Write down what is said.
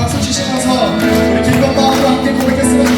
박수 주시면서 우리 김건방과 함께 고백했으면